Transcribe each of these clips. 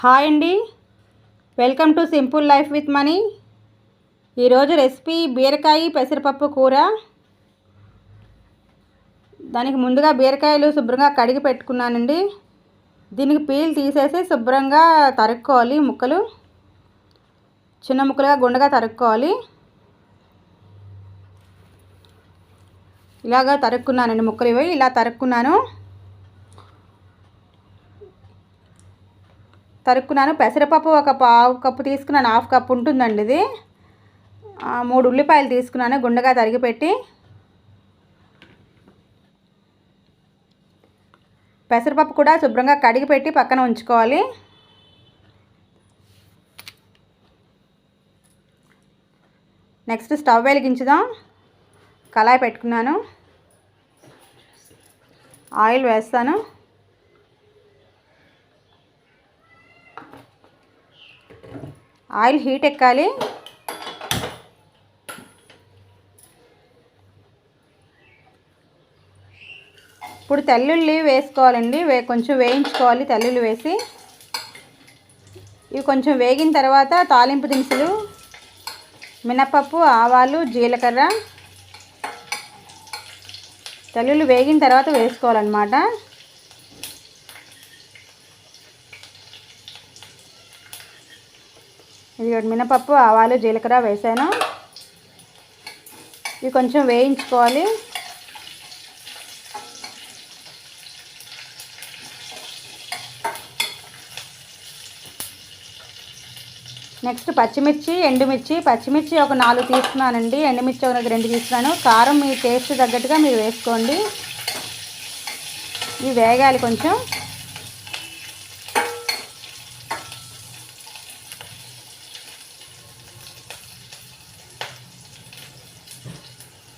Hi అండి. Welcome to simple life with Mani. ఈరోజు recipe బీరకాయ పెసరపప్పు కూర. దానికి ముందుగా బీరకాయలు శుభ్రంగా కడిగి పెట్టుకున్నానండి. దీనికి పీల్ తీసేసి శుభ్రంగా తరుక్కోవాలి ముక్కలు. చిన్న ముక్కలుగా గుండగా తరుక్కోవాలి. ఇలాగా తరుక్కున్నానండి ముక్కలు ఇవి. ఇలా తరుక్కున్నాను. తరుక్కున్నాను. పెసరపప్పు ఒక పావు కప్పు తీసుకున్నాను. హాఫ్ కప్ ఉంటుందండి ఇది. మూడు ఉల్లిపాయలు తీసుకున్నాను. గుండగా తరిగి పెట్టి పెసరపప్పు కూడా శుభ్రంగా కడిగి పెట్టి పక్కన ఉంచుకోవాలి. నెక్స్ట్ స్టవ్ వెలిగించుదాం. కళాయి పెట్టుకున్నాను. ఆయిల్ వేస్తాను. ఆయిల్ హీట్ ఎక్కాలి. ఇప్పుడు తెల్లుల్లి వేసుకోవాలండి. వే కొంచెం వేయించుకోవాలి తెల్లుల్లి వేసి. ఇవి కొంచెం వేగిన తర్వాత తాలింపు దినుసులు మినపప్పు ఆవాలు జీలకర్ర. తెల్లుల్లి వేగిన తర్వాత వేసుకోవాలన్నమాట. ఇది మినపప్పు ఆవాలు జీలకర్ర వేసాను. ఇవి కొంచెం వేయించుకోవాలి. నెక్స్ట్ పచ్చిమిర్చి ఎండుమిర్చి. పచ్చిమిర్చి ఒక నాలుగు తీసుకున్నానండి. ఎండుమిర్చి ఒక రెండు తీసుకున్నాను. కారం మీ టేస్ట్ తగ్గట్టుగా మీరు వేసుకోండి. ఇవి వేగాలి కొంచెం.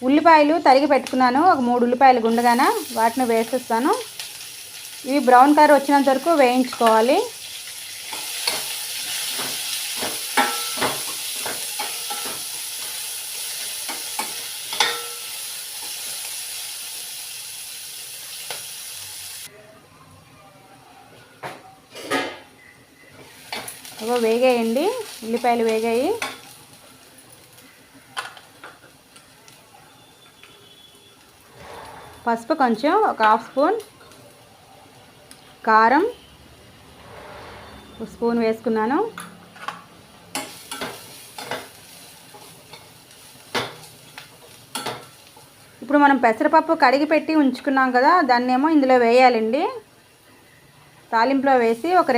ఉల్లిపాయలు తరిగి పెట్టుకున్నాను. ఒక మూడు ఉల్లిపాయలు గుండగాన వాటిని వేసేస్తాను. ఇవి బ్రౌన్ కలర్ వచ్చినంత వరకు వేయించుకోవాలి. వేగాయండి. ఉల్లిపాయలు వేగాయి. పసుపు కొంచెం ఒక హాఫ్ స్పూన్ కారం స్పూన్ వేసుకున్నాను. ఇప్పుడు మనం పెసరపప్పు కడిగి పెట్టి ఉంచుకున్నాం కదా దాన్ని ఏమో ఇందులో వేయాలండి. తాలింపులో వేసి ఒక